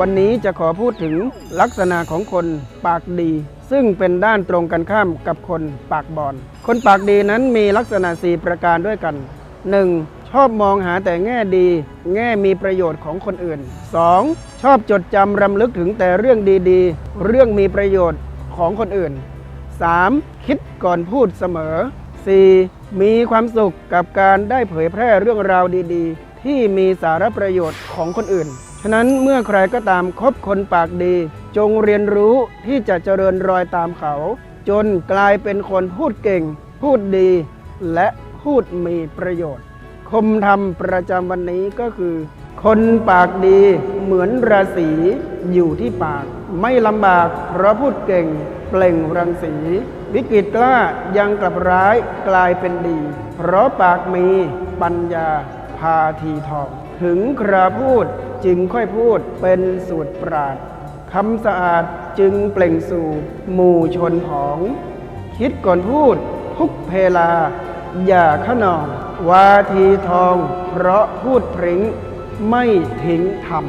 วันนี้จะขอพูดถึงลักษณะของคนปากดี ซึ่งเป็นด้านตรงกันข้ามกับคนปากบอน คนปากดีนั้นมีลักษณะ 4 ประการด้วยกัน 1. ชอบมองหาแต่แง่ดี แง่มีประโยชน์ของคนอื่น 2. ชอบจดจำรำลึกถึงแต่เรื่องดีๆ เรื่องมีประโยชน์ของคนอื่น 3. คิดก่อนพูดเสมอ 4. มีความสุขกับการได้เผยแพร่เรื่องราวดีๆ ที่มีสาระประโยชน์ของคนอื่น ฉะนั้นเมื่อใครก็ตามคบคนปากดี จงเรียนรู้ที่จะเจริญรอยตามเขา จนกลายเป็นคนพูดเก่ง พูดดี และพูดมีประโยชน์ คมธรรมประจำวันนี้ก็คือ คนปากดีเหมือนราศีอยู่ที่ปาก ไม่ลำบากเพราะพูดเก่ง เปล่งรังสี วิกฤตกล้ายังกลับร้ายกลายเป็นดี เพราะปากมีปัญญาพาทีทอง ถึงคราพูด จึงค่อยพูดเป็นสูตรปราดคำสะอาดจึงเปล่งสู่หมู่ชนผอง คิดก่อนพูดทุกเพลา อย่าขนอง วาทีทอง เพราะพูดพริ้งไม่ทิ้งธรรม